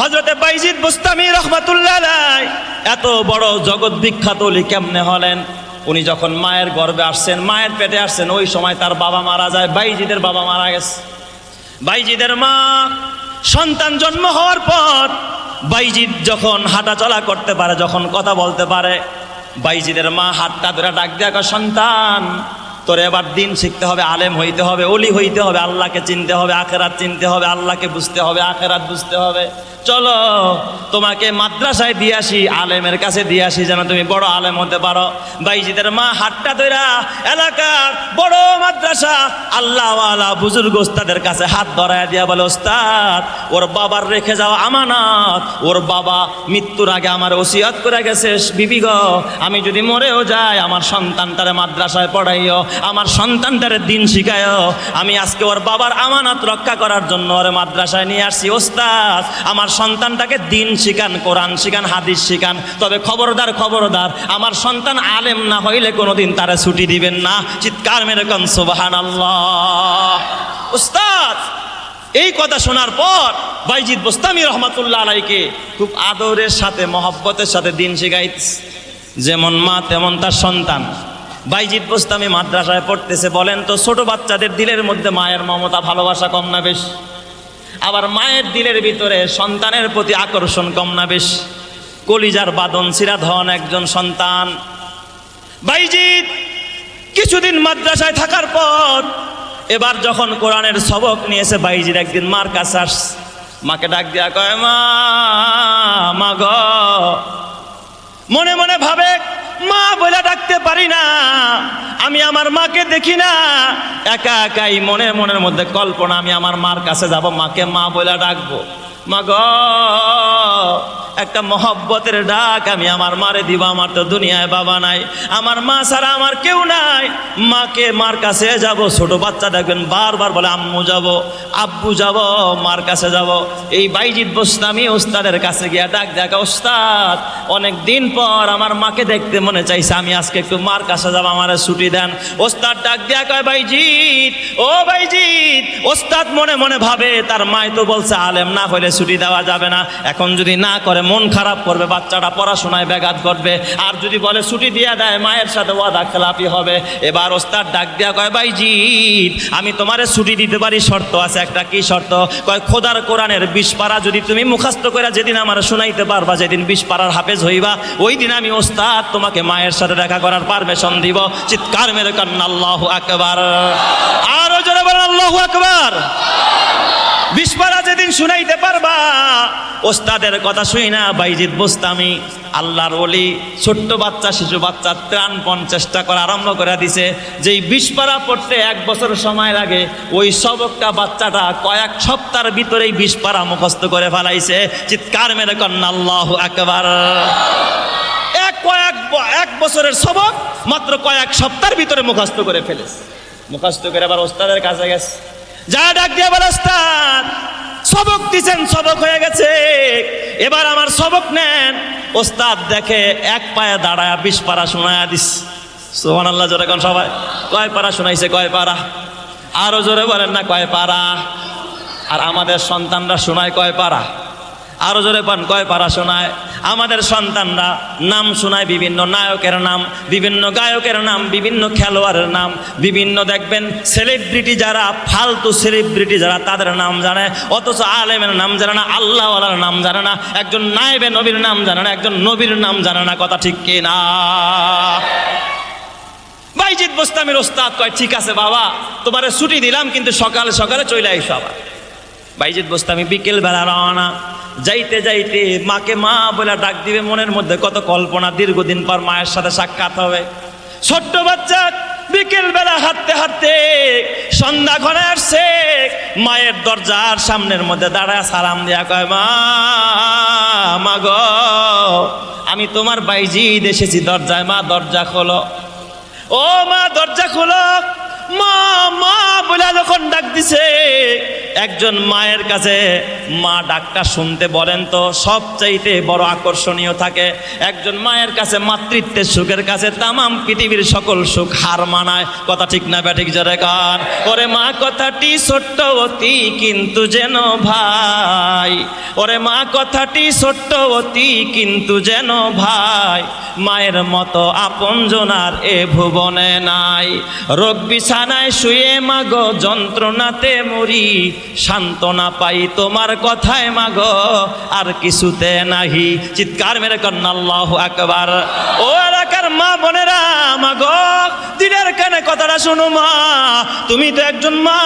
হজরতে বাইজিদ বুস্তামি রহমাতুল্লাহ এত বড় জগৎ বিখ্যাত অলি কেমনে হলেন? উনি যখন মায়ের গর্ভে আসছেন মায়ের পেটে আসছেন ওই সময় তার বাবা মারা যায় বাইজিদের বাবা মারা গেছে। বাইজিদের মা সন্তান জন্ম হওয়ার পর বাইজিদ যখন হাঁটাচলা করতে পারে যখন কথা বলতে পারে বাইজিদের মা হাতটা ধরে ডাক দেয়া কয়, সন্তান তোর এবার দিন শিখতে হবে আলেম হইতে হবে অলি হইতে হবে আল্লাহকে চিনতে হবে আখেরাত চিনতে হবে আল্লাহকে বুঝতে হবে আখেরাত বুঝতে হবে। চলো, তোমাকে মাদ্রাসায় দিয়ে আসি, আলেমের কাছে দিয়ে আসি, যেন তুমি বড় আলেম হতে পারো। বাইজিদের মা হাতটা ধরা এলাকার বড় মাদ্রাসা, আল্লাহওয়ালা বুজুর্গ ওস্তাদের কাছে হাত ধরায় দিয়া বলে, ওস্তাদ, ওর বাবার রেখে যাওয়া আমানত। ওর বাবা মৃত্যুর আগে আমার ওসিয়ত করে গেছে। বিবিগ আমি যদি মরেও যাই, আমার সন্তানটারে মাদ্রাসায় পড়াইও, আমার সন্তানটারে দিন শিখায়ও আমি আজকে ওর বাবার আমানত রক্ষা করার জন্য ওর মাদ্রাসায় নিয়ে আসছি। ওস্তাদ, আমার সন্তানটাকে দিন শিখান, কোরআন শিখান, হাদিস শিখান। তবে খবরদার খবরদার, আমার সন্তান আলেম না হইলে কোনোদিন তারা ছুটি দিবেন না। চিৎকার মেরে কন সুবাহান আল্লাহ উস্তাদ, এই কথা শোনার পর বাইজিদ বোস্তামি রহমাতুল্লাহ আলাইকে খুব আদরের সাথে, মহব্বতের সাথে দিন শিখাইতেছে। যেমন মা, তেমন তার সন্তান। বাইজিদ বোস্তামি মাদ্রাসায় পড়তেছে, বলেন তো, ছোট বাচ্চাদের দিলের মধ্যে মায়ের মমতা, ভালোবাসা কম না বেশ? আবার মায়ের দিলের ভিতরে সন্তানের প্রতি আকর্ষণ কম না বেশ। কলিজার বাদন সিরা ধন একজন সন্তান। বাইজিৎ, কিছুদিন মাদ্রাসায় থাকার পর এবার যখন কোরআনের সবক নিয়েছে বাইজির একদিন মার কাছে আস মাকে ডাক দিয়া কয়, মা মা গ। মনে মনে ভাবে মা বলে ডাকতে পারি না। আমি আমার মাকে দেখি না। একা একাই মনে মনের মধ্যে কল্পনা, আমি আমার মার কাছে যাব, মাকে মা বলে ডাকবো। মা একটা মহব্বতের ডাক আমি আমার মারে দিব, আমার তো দুনিয়ায় বাবা নাই। আমার মা ছাড়া আমার কেউ নাই। মাকে মার কাছে যাব, ছোট বাচ্চা দেখবেন, বারবার বলে, আম্মু যাব, আব্বু যাব, মার কাছে যাব। এই বাইজিৎ বসতামি ওস্তাদের কাছে গিয়া ডাক দেখা ওস্তাদ, অনেক দিন পর আমার মাকে দেখতে মনে চাইছে, আমি আজকে একটু মার কাছে যাব, আমার ছুটি দেন। ওস্তাদ ডাক দিয়া, কয়, বাইজিৎ, ও বাইজিৎ। ওস্তাদ মনে মনে ভাবে, তার মায় তো বলছে, আলেম না হলে ছুটি দেওয়া যাবে না। এখন যদি না করে, মন খারাপ করবে, বাচ্চাটা পড়াশোনায় ব্যাঘাত ঘটবে। আর যদি বলে, ছুটি দিয়ে দেয়, মায়ের সাথে ওয়াদা খেলাপি হবে। এবার ওস্তাদ ডাক দেওয়া কয়, ভাই জি আমি তোমারে ছুটি দিতে পারি, শর্ত আছে একটা। কি শর্ত? কয়, খোদার কোরআনের বিশ পারা যদি তুমি মুখাস্ত করে যেদিন আমার শোনাইতে পারবা, যেদিন বিশ পারার হাফেজ হইবা, ওই দিন আমি ওস্তাদ তোমাকে মায়ের সাথে দেখা করার পারমিশন দিব। চিৎকার মেরে কান্না আল্লাহ আকবার। আরও জোরে বলেন, আল্লাহ আকবার। বিস্পারা যেদিন শুনাইতে পারবা, ওস্তাদের কথা শুই না বাইজিৎ বোস্তামি। আল্লাহর ওলি ছোট্ট বাচ্চা, শিশু বাচ্চা ত্রাণপণ চেষ্টা করা আরম্ভ করে দিছে। যেই বিস্পারা পড়তে এক বছর সময় লাগে, ওই সবকটা বাচ্চাটা কয়েক সপ্তাহের ভিতরেই বিস্পারা মুখস্থ করে ফেলাইছে। চিৎকার মেরে কন্যা, আল্লাহ একবার এক কয়েক এক বছরের সবক মাত্র কয়েক সপ্তাহের ভিতরে মুখস্থ করে ফেলেছে। মুখস্থ করে আবার ওস্তাদের কাছে গেছে। যা ডাক দিয়ে বলে, ওস্তাদ, সবক দিছেন, সবক হয়ে গেছে। এবার আমার সবক নেন। ওস্তাদ দেখে এক পায়ে দাঁড়ায় বিশ পারা শোনায়া দিস। সোহান আল্লাহ জোরে কোন সবাই? কয় পারা শোনাইছে, কয় পারা? আরও জোরে বলেন না, কয় পারা? আর আমাদের সন্তানরা শোনায়, কয় পারা? আরও জোরে পান কয় পারা শোনায়? আমাদের সন্তানরা নাম শোনায় বিভিন্ন নায়কের নাম, বিভিন্ন গায়কের নাম, বিভিন্ন খেলোয়াড়ের নাম, বিভিন্ন দেখবেন সেলিব্রিটি যারা, ফালতু সেলিব্রিটি যারা তাদের নাম জানে, অথচ আলেমের নাম জানে না, আল্লাহওয়ালার নাম জানে না, একজন নায়েবে নবীর নাম জানে না, একজন নবীর নাম জানে না, কথা ঠিক কি না? বাইজিৎ বোস্তামির ওস্তাদ কয়, ঠিক আছে বাবা, তোমারে ছুটি দিলাম, কিন্তু সকালে সকালে চলে আইসো আবার। বাইজিৎ বোস্তামি বিকেল বেলা রওনা। যাইতে যাইতে মাকে মা বলে ডাক দিবে, মনের মধ্যে কত কল্পনা, দীর্ঘদিন পর মায়ের সাথে সাক্ষাৎ হবে। ছোট্ট বাচ্চা বিকেল বেলা হাঁটতে হাঁটতে সন্ধ্যা ঘরে আসছে। মায়ের দরজার সামনের মধ্যে দাঁড়ায় সালাম দেয়া কয়, মা মা গো, আমি তোমার বাইজি এসেছি, দরজায় মা, দরজা খোলো। ও মা, দরজা খোলো। মা মা বলে যখন ডাক দিছে। একজন মায়ের কাছে মা ডাকটা শুনতে বলেন তো, সবচাইতে বড় আকর্ষণীয় থাকে। একজন মায়ের কাছে মাতৃত্বের সুখের কাছে তামাম পৃথিবীর সকল সুখ হার মানায়। কথা ঠিক না ব্যাঠিক জরে গান ওরে মা, কথাটি ছোট্ট অতি, কিন্তু যেন ভাই। ওরে মা, কথাটি ছোট্ট অতি, কিন্তু যেন ভাই। মায়ের মতো আপনজনার এ ভুবনে নাই। রোগ বিছানায় শুয়ে মাগো, যন্ত্রণাতে মরি। সান্ত্বনা পাই তোমার কথায় মাগো, আর কিছুতে নাহি। চিৎকার মেরে কন্যা, আল্লাহ আকবার। ও এলাকার মা বোনেরা, মাগো দিনের কানে কথাটা শোনো মা। তুমি তো একজন মা,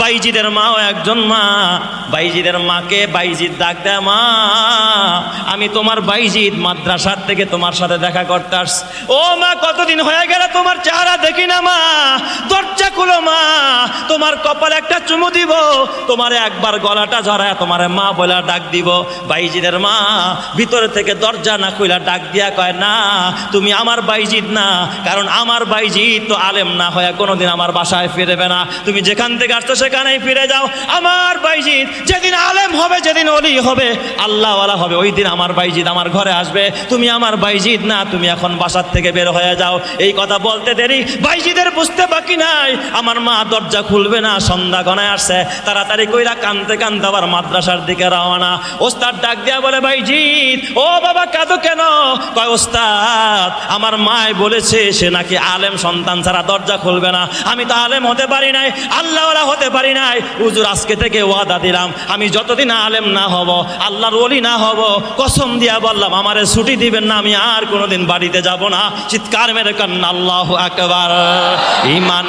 বাইজিদের মাও একজন মা। বাইজিদের মাকে বাইজিদ ডাক দেয় মা। আমি তোমার বাইজিদ মাদ্রাসার থেকে তোমার সাথে দেখা করতে আসছি। ও মা, কতদিন হয়ে গেল তোমার চেহারা দেখি না মা। দরজা খুলো মা। তোমার কপালে একটা চুমু দিব। তোমার একবার গলাটা ঝরায় তোমার মা বলা ডাক দিব। বাইজিদের মা, ভিতরে থেকে দরজা না খুলা ডাক দিয়া কয়, না, তুমি আমার বাইজিদ না। কারণ আমার বাইজিদ তো আলেম না হয়ে কোনোদিন আমার বাসায় ফিরবে না। তুমি যেখান থেকে আসছো সেখানেই ফিরে যাও। আমার বাইজিদ যেদিন আলেম হবে, যেদিন অলি হবে, আল্লাহওয়ালা হবে। ওই দিন আমার বাইজিদ আমার ঘরে আসবে। তুমি আমার বাইজিদ না, তুমি এখন বাসার থেকে বের হয়ে যাও। এই কথা বলতে দেরি। বাইজিদের বুঝতে বাকি নাই। আমার মা দরজা খুলবে না, সন্ধ্যা গনায় আসছে। তাড়াতাড়ি কইরা কানতে কানতে আবার মাদ্রাসার দিকে রওনা। ওস্তাদ ডাক দিয়া বলে বাইজিদ ও বাবা, কাঁদো কেন? কয়, ওস্তাদ, আমার মায় বলেছে, সে নাকি আলেম সন্তান ছাড়া দরজা খুলবে না। আমি তো আলেম হতে পারি নাই, আল্লাহওয়ালা হতে পারি নাই। উজুর আজকে থেকে ওয়াদা দিলাম, আমি যতদিন আলেম না হব, আল্লাহর ওলি না হব, কসম দিয়া বললাম, আমারে ছুটি দিবেন না, আমি আর কোনোদিন বাড়িতে যাব না। চিৎকার মেরে কান্না, আল্লাহ আকবার।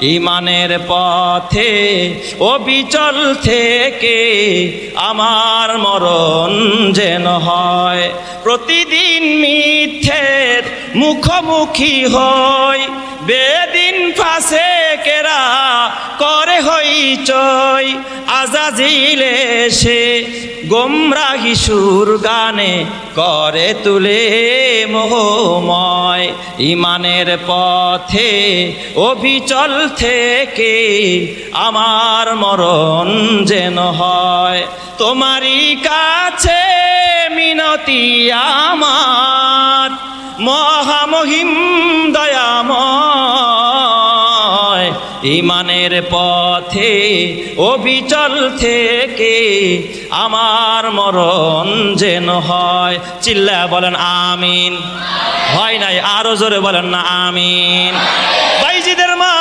ইমানের পথে অবিচল থেকে আমার মরণ যেন হয়। প্রতিদিন মিথ্যের মুখোমুখি হই। বেদিন ফাঁসে কেরা করে হই চই, আজাজিলে সে গোমরা সুর গানে করে তুলে মোহময়। ইমানের পথে, অভিচল থেকে আমার মরণ যেন হয়। তোমারই কাছে মিনতি আমার। মহামহিম দয়াময় ইমানের পথে অবিচল থেকে আমার মরণ যেন হয়। চিল্লা বলেন আমিন। হয় নাই, আরও জোরে বলেন না, আমিন। বাইজিদের মা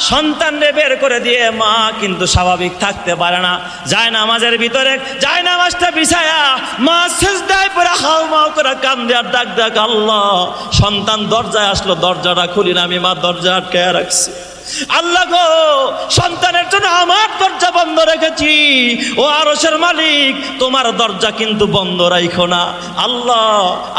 সন্তানরে বের করে দিয়ে মা কিন্তু স্বাভাবিক থাকতে পারে না। যায় নামাজের ভিতরে, যায় নামাজটা বিছায়া মা শেষদায় পরে হাও মাও করে কান্দে আর ডাক ডাক আল্লাহ, সন্তান দরজায় আসলো, দরজাটা খুলি না, আমি মা দরজা আটকে রাখছি। আল্লাহ গো, সন্তানের জন্য আমার দরজা বন্ধ রেখেছি। ও আরসের মালিক, তোমার দরজা কিন্তু বন্ধ রাখো না। আল্লাহ,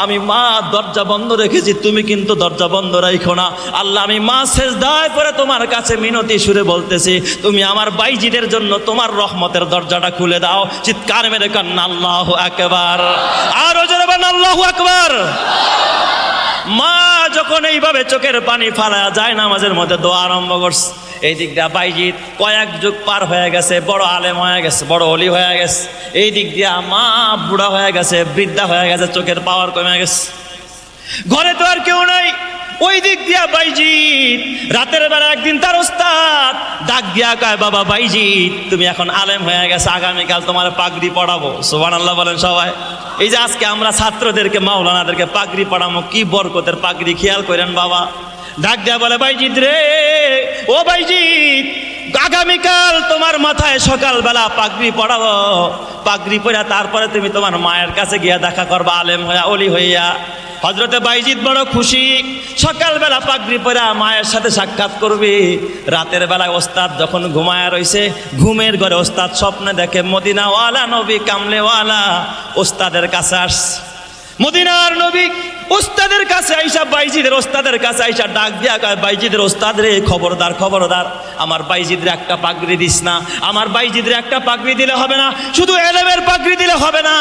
আমি মা দরজা বন্ধ রেখেছি, তুমি কিন্তু দরজা বন্ধ রাখো না। আল্লাহ, আমি মা শেষ দায় করে তোমার কাছে মিনতি সুরে বলতেছি, তুমি আমার বাইজিদের জন্য তোমার রহমতের দরজাটা খুলে দাও। চিৎকার মেরে কান্না, আল্লাহ একবার আরও বান আল্লাহ একবার মা যখন এইভাবে চোখের পানি ফালা যায় নামাজের মধ্যে দোয়া আরম্ভ করছে। এই দিক দিয়া বাইজিৎ কয়েক যুগ পার হয়ে গেছে, বড় আলেম হয়ে গেছে, বড় অলি হয়ে গেছে। এই দিক দিয়া মা বুড়া হয়ে গেছে, বৃদ্ধা হয়ে গেছে, চোখের পাওয়ার কমে গেছে। ঘরে তো আর কেউ নাই। ওই দিক দিয়া বাইজিৎ, রাতের বেলা একদিন তার ওস্তাদ ডাক দিয়া কয়, বাবা বাইজিৎ, তুমি এখন আলেম হয়ে গেছে, আগামীকাল তোমার পাগড়ি পড়াবো। সোবান আল্লাহ বলেন সবাই। এই যে আজকে আমরা ছাত্রদেরকে, মাওলানাদেরকে পাগড়ি পড়াবো, কি বরকতের পাগড়ি, খেয়াল করেন বাবা। ডাক দেয়া বলে, বাইজিৎ রে, ও বাইজিৎ, আগামীকাল তোমার মাথায় সকালবেলা পাগড়ি পড়াবো। পাগড়ি পরা তারপরে তুমি তোমার মায়ের কাছে গিয়া দেখা করবা, আলেম হইয়া, অলি হইয়া। হজরতে বাইজিৎ বড় খুশি। সকালবেলা পাগড়ি পরে মায়ের সাথে সাক্ষাৎ করবে। রাতের বেলায় ওস্তাদ যখন ঘুমায়া রয়েছে ঘুমের ঘরে ওস্তাদ স্বপ্নে দেখে, মদিনাওয়ালা নবী কামলেওয়ালা। ওস্তাদের কাছে আস মদিনার নবী ওস্তাদের কাছে আইসা বাইজিদের, ওস্তাদের কাছে আইসা ডাক দিয়া বাইজিদের ওস্তাদ রে, খবরদার খবরদার, আমার বাইজিদের একটা পাগড়ি দিস না, আমার বাইজিদের একটা পাগড়ি দিলে হবে না, শুধু এলেমের পাগড়ি দিলে হবে না,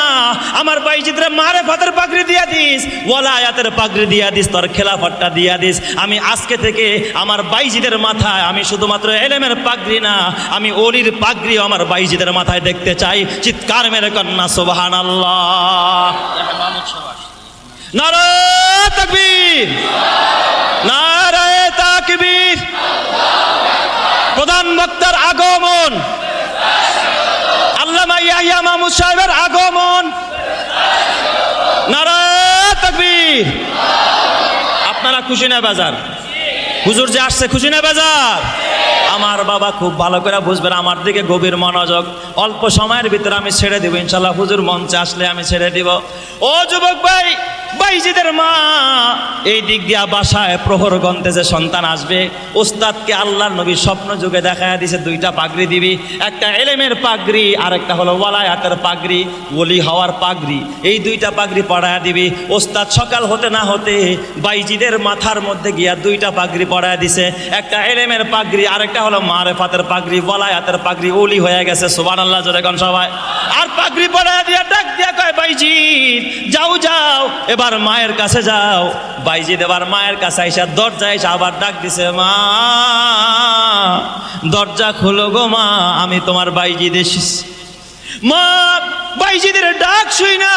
আমার বাইজিদের মারে ফাতের পাগড়ি দিয়া দিস, ওয়ালায়াতের পাগড়ি দিয়া দিস, তোর খেলাফতটা দিয়া দিস, আমি আজকে থেকে আমার বাইজিদের মাথায়, আমি শুধুমাত্র এলেমের পাগড়ি না, আমি অলির পাগড়িও আমার বাইজিদের মাথায় দেখতে চাই, চিৎকার মেরে কন্যা সোবাহান আল্লাহ নারায় তাকবীর। নারায় তাকবীর। প্রধান বক্তার আগমন। আল্লামা ইয়াহিয়া মাহমুদ সাহেবের আগমন। নারায় তাকবীর। আপনারা খুশি না বাজার? হুজুর যে আসছে, খুশি না বাজার? আমার বাবা খুব ভালো করে বুঝবেন, আমার দিকে গভীর মনোযোগ। অল্প সময়ের ভিতরে আমি ছেড়ে দিব, ইনশাল্লাহ হুজুর মঞ্চে আসলে আমি ছেড়ে দিব। ও যুবক ভাই বাইজিদের মা। এই দিক দিয়া বাসায় প্রহর গন্তে যে সন্তান আসবে, ওস্তাদকে আল্লাহর নবী স্বপ্ন যুগে দেখায় দিছে, দুইটা পাগড়ি দিবি। একটা এলেমের পাগড়ি আর একটা হলো ওয়ালায়াতের পাগড়ি, ওলি হওয়ার পাগড়ি। এই দুইটা পাগড়ি পড়ায় দিবি। ওস্তাদ সকাল হতে না হতে বাইজিদের মাথার মধ্যে গিয়া দুইটা পাগড়ি পড়ায় দিছে। একটা এলেমের পাগড়ি, আরেকটা হলো মারেফাতের পাগড়ি, ওয়ালায়াতের পাগড়ি, ওলি হয়ে গেছে। সুবান আল্লাহ জোরে সবাই। আর পাগড়ি পড়ায় দিয়া ডাক দিয়া কয়, বাইজিদ, যাও যাও। এবার মায়ের কাছে যাও। বাইজিদ এবার মায়ের কাছে আইসা দরজা এসে আবার ডাক দিছে, মা, দরজা খুলো গো মা, আমি তোমার বাইজিদ এসেছি। মা, বাইজিদের ডাক শুই না।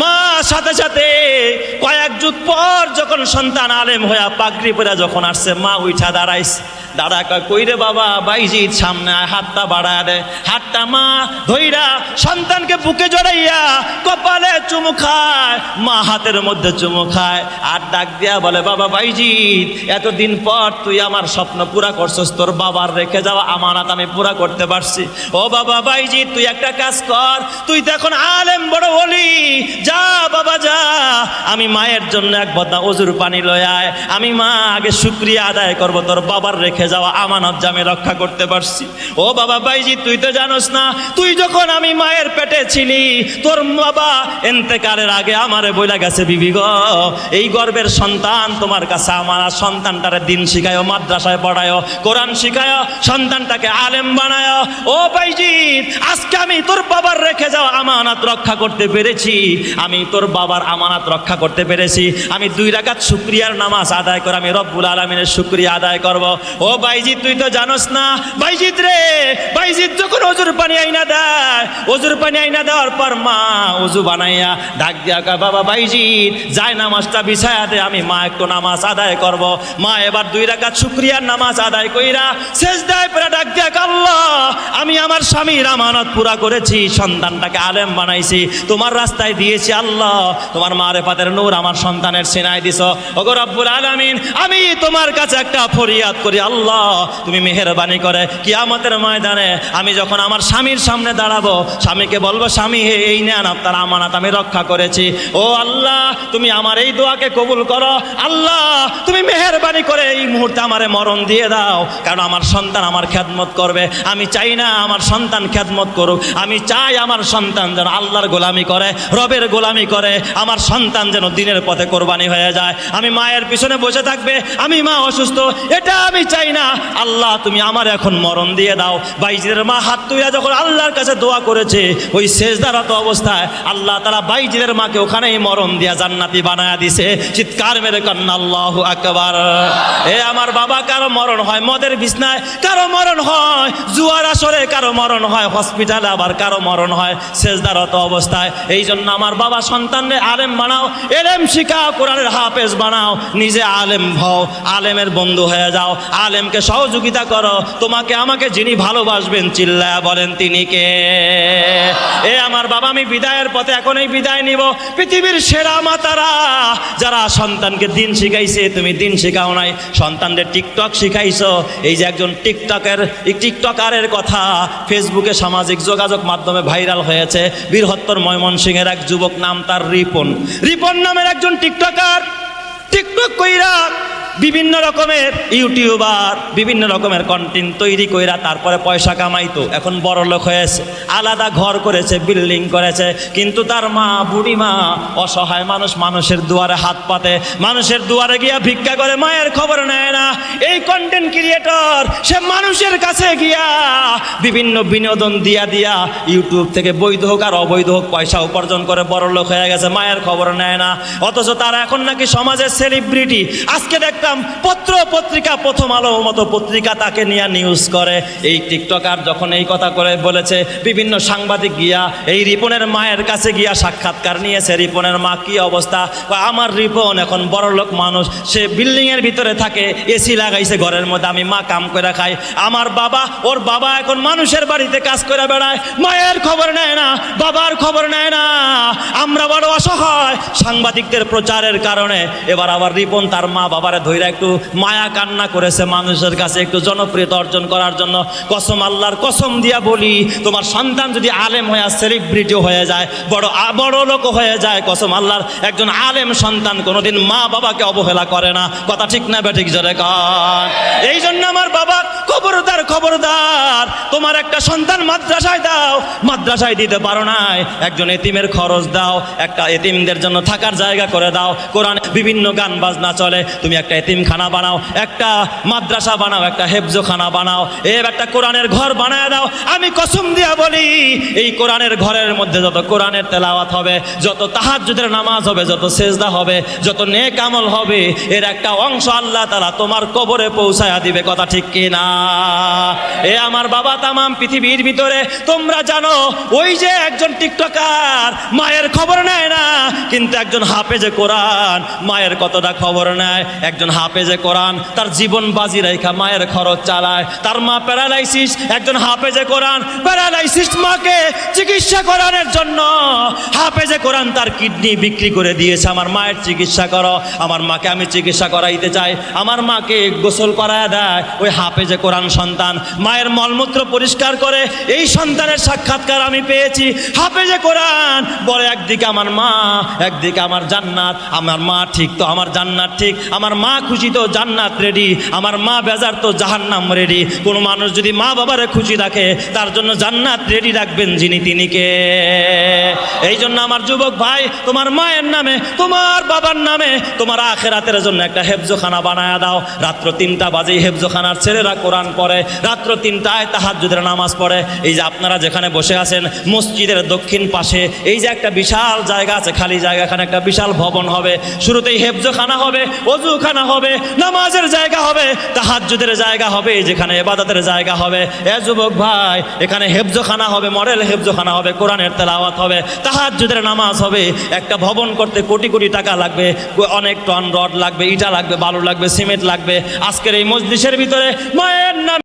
মা, সাথে সাথে কয়েক যুগ পর যখন সন্তান আলেম হইয়া পাগড়ি পরে যখন আসছে, মা উঠা দাঁড়াইছে। দাঁড়া কয়, কই রে বাবা বাইজিৎ সামনে হাতটা বাড়ায় দে। হাতটা মা ধইরা সন্তানকে বুকে জড়াইয়া কপালে চুমু খায়, মা হাতের মধ্যে চুমু খায় আর ডাক দিয়া বলে, বাবা বাইজিৎ এতদিন পর তুই আমার স্বপ্ন পুরা করছস, তোর বাবার রেখে যাওয়া আমানত আমি পুরা করতে পারছি। ও বাবা বাইজিৎ তুই একটা কাজ কর, তুই তো এখন আলেম, বড় বলি যা, বাবা, যা। আমি মায়ের জন্য এক বদনা অজুর পানি লয় আয়, আমি মা আগে শুক্রিয়া আদায় করব, তোর বাবার রেখে যাওয়া আমানত জামে রক্ষা করতে পারছি। ও বাবা বাইজি, তুই তো জানোস না, তুই যখন আমি মায়ের পেটে ছিলি, তোর বাবা এন্তেকারের আগে আমারে বইলা গেছে, বিবি গো, এই গর্বের সন্তান তোমার কাছে আমার সন্তানটারে দিন শিখায়, মাদ্রাসায় পড়ায়, কোরআন শিখায়, সন্তানটাকে আলেম বানায়। ও বাইজি, আজকে আমি তোর বাবার রেখে যাওয়া আমানত রক্ষা করতে পেরেছি। আমি তোর বাবার আমানত রক্ষা করতে পেরেছি। আমি দুই রাকাত শুক্রিয়ার নামাজ আদায় করে আমি রব্বুল আলমিনের শুক্রিয়া আদায় করব। ও বাইজিৎ, তুই তো জানোস না। বাইজিৎ রে, বাইজিৎ যখন অজুর পানি আইনা দেয়, অজুর পানি আইনা দেওয়ার পর মা অজু বানাইয়া ডাক দিয়া বাবা বাইজিৎ, যাই নামাজটা বিছায়া দে, আমি মা একটু নামাজ আদায় করব। মা এবার দুই রাকাত শুক্রিয়ার নামাজ আদায় কইরা শেষ দেয় পরে ডাক দিয়া আল্লাহ, আমি আমার স্বামীর আমানত পুরা করেছি, সন্তানটাকে আলেম বানাইছি। তোমার রাস্তায় দিয়েছি আল্লাহ, তোমার মারে পাতের নূর আমার সন্তানের সেনায় দিছ। ওগো রব্বুল আলামিন, আমি তোমার কাছে একটা ফরিয়াদ করি, আল্লাহ তুমি মেহেরবানি করে কিয়ামতের ময়দানে আমি যখন আমার স্বামীর সামনে দাঁড়াবো, স্বামীকে বলব, স্বামী, হে, এই নেন, আপনার আমানত আমি রক্ষা করেছি। ও আল্লাহ, তুমি আমার এই দোয়াকে কবুল করো। আল্লাহ, তুমি মেহেরবানি করে এই মুহূর্তে আমারে মরণ দিয়ে দাও, কারণ আমার সন্তান আমার খেদমত করবে। আমি চাই না আমার সন্তান খেদমত করুক। আমি চাই আমার সন্তান যেন আল্লাহর গোলামি করে, রবের গোলামি করে, আমার সন্তান যেন দিনের পথে কোরবানি হয়ে যায়। আমি মায়ের পিছনে বসে থাকবে, আমি মা অসুস্থ, এটা আমি চাই না? আল্লাহ, তুমি আমার এখন মরণ দিয়ে দাও। বাইজিদের মা হাত তুইয়া যখন আল্লাহর কাছে দোয়া করেছে, ওই শেষদারত অবস্থায় আল্লাহ তারা বাইজিদের মাকে ওখানেই মরণ দিয়া জান্নাতি বানায়া দিছে। চিৎকার মেরে কান্না আল্লাহ এ আমার বাবা, কারও মরণ হয় মদের বিছনায়, কারও মরণ হয় জুয়ার আসরে, কারও মরণ হয় হসপিটালে, আবার কারও মরণ হয় শেষদারত অবস্থায়। এই জন্য আমার বাবা সন্তানরে আলেম বানাও, এলেম শিখাও কোরআনের হাফেজ বানাও, নিজে আলেম হও, আলেমের বন্ধু হয়ে যাও আলেমকে সহযোগিতা করো। তোমাকে আমাকে যিনি ভালোবাসবেন চিল্লা বলেন তিনি কে? এ আমার বাবা, আমি বিদায়ের পথে এখন এই বিদায় নিব। পৃথিবীর সেরা মাতারা, যারা সন্তানকে দিন শিখাইছে, তুমি দিন শিখাও নাই। সন্তানদের টিকটক শিখাইছো। এই যে একজন টিকটকের টিকটকারের কথা ফেসবুকে সামাজিক যোগাযোগ মাধ্যমে ভাইরাল হয়েছে। বীরহত্তর ময়মনসিংহের এক যুবক নাম তার রিপন। রিপন নামের একজন টিকটকার। টিকটক কইরা বিভিন্ন রকমের ইউটিউবার, বিভিন্ন রকমের কন্টেন্ট তৈরি কইরা তারপরে পয়সা কামাইতো। এখন বড় লোক হয়েছে, আলাদা ঘর করেছে বিল্ডিং করেছে, কিন্তু তার মা বুড়ি মা অসহায় মানুষ, মানুষের দুয়ারে হাত পাতে। মানুষের দুয়ারে গিয়া ভিক্ষা করে, মায়ের খবর নেয় না। এই কন্টেন্ট ক্রিয়েটর সে মানুষের কাছে গিয়া বিভিন্ন বিনোদন দিয়া দিয়া ইউটিউব থেকে বৈধ হোক আর অবৈধ হোক পয়সা উপার্জন করে বড় লোক হয়ে গেছে, মায়ের খবর নেয় না। অথচ তারা এখন নাকি সমাজের সেলিব্রিটি আজকে দেখতাম পত্র পত্রিকা প্রথম আলো মতো পত্রিকা তাকে নিয়ে নিউজ করে। এই টিকটকার যখন এই কথা করে বলেছে, বিভিন্ন সাংবাদিক গিয়া এই রিপনের মায়ের কাছে গিয়া সাক্ষাৎকার নিয়েছে। রিপনের মা, কি অবস্থা? আমার রিপন এখন বড় লোক মানুষ। সে বিল্ডিং এর ভিতরে থাকে এসি লাগাইছে ঘরের মধ্যে। আমি মা কাম করে খাই। আমার বাবা, ওর বাবা এখন মানুষের বাড়িতে কাজ করে বেড়ায়। মায়ের খবর নেয় না, বাবার খবর নেয় না। আমরা বড় অসহায়। সাংবাদিকদের প্রচারের কারণে এবার আবার রিপন তার মা বাবারে ধৈরা একটু মায়া কান্না করেছে মানুষের কাছে, একটু জনপ্রিয়তা অর্জন করার জন্য। কসম আল্লাহর কসম দিয়া বলি, তোমার সন্তান যদি আলেম হয়ে সেলিব্রিটি হয়ে যায়, বড় বড় লোক হয়ে যায়, কসম আল্লাহর একজন আলেম সন্তান কোনোদিন মা বাবাকে অবহেলা করে না। কথা ঠিক না বেঠিক জোরে কন। এই জন্য আমার বাবা খবরদার খবরদার। তোমার একটা সন্তান মাদ্রাসায় দাও, মাদ্রাসায় দিতে পারো নাই। একজন এতিমের খরচ দাও, একটা এতিমদের জন্য থাকার জায়গা করে দাও। কোরআন বিভিন্ন গান বাজনা চলে, তুমি একটা এতিমখানা বানাও, একটা মাদ্রাসা বানাও, একটা হেফজোখানা বানাও এর একটা কোরআনের ঘর বানায় দাও। আমি কসম দিয়া বলি, এই কোরআনের ঘরের মধ্যে যত কোরআনের তেলাওয়াত হবে, যত তাহাজ্জুদের নামাজ হবে, যত সেজদা হবে, যত নেক আমল হবে, এর একটা অংশ আল্লাহ তালা তোমার কবরে পৌঁছায়া দিবে, কথা ঠিক কি না এ আমার বাবা তামাম পৃথিবীর ভিতরে, তোমরা জানো, ওই যে একজন টিকটকার, মায়ের খবর নেয় না, কিন্তু একজন হাফেজে কোরআন, মায়ের কতটা খবর নেয়? একজন হাফেজে কোরআন, তার জীবন বাজি রেখা মায়ের খরচ চালায়। তার মা প্যারালাইসিস, একজন হাফেজে কোরআন, প্যারালাইসিস মাকে চিকিৎসা করানোর জন্য। হাফেজে কোরআন তার কিডনি বিক্রি করে দিয়েছে, আমার মায়ের চিকিৎসা করো, আমার মাকে আমি চিকিৎসা করাইতে চাই। আমার মাকে গোসল করায় দেয় ওই হাফেজে কোরআন সন্তান। মায়ের মলমূত্র পরিষ্কার করে, এই সন্তানের সাক্ষাৎকার আমি পেয়েছি। হাফেজে কোরআন বলে একদিকে আমার মা, একদিকে আমার জান্নাত, আমার মা ঠিক তো, আমার জান্নাত ঠিক, আমার মা খুশি তো জান্নাত রেডি আমার মা বেজার তো জাহান্নাম রেডি কোনো মানুষ যদি মা বাবারে খুশি রাখে, তার জন্য জান্নাত রেডি রাখবেন যিনি তিনি কে। এই জন্য আমার যুবক ভাই, তোমার মায়ের নামে, তোমার বাবার নামে, তোমার আখেরাতের জন্য একটা হেফজোখানা বানায় দাও। রাত্র তিনটা বাজে হেফজোখানার ছেলেরা কোরআন পড়ে। রাত্র তিনটায় তাহাজ্জুদের নামাজ পড়ে। এই যে আপনারা যেখানে বসে আছেন, মসজিদের দক্ষিণ পাশে, এই যে একটা বিশাল জায়গা আছে, খালি জায়গা এখানে একটা বিশাল ভবন হবে। শুরুতেই হেফজোখানা হবে, অজুখানা হবে, নামাজের জায়গা হবে, তাহাজ্জুদের জায়গা হবে, যেখানে এবাদতের জায়গা হবে। এ যুবক ভাই, এখানে হেফজোখানা হবে, মডেল হেফজোখানা হবে, কোরআনের তেলাওয়াত হবে, তাহাজ্জুদের নামাজ হবে। একটা ভবন করতে কোটি কোটি টাকা লাগবে, অনেক টন রড লাগবে, ইটা লাগবে, বালু লাগবে, সিমেন্ট লাগবে। আজকের এই মসজিদের ভিতরে মায়ের নামে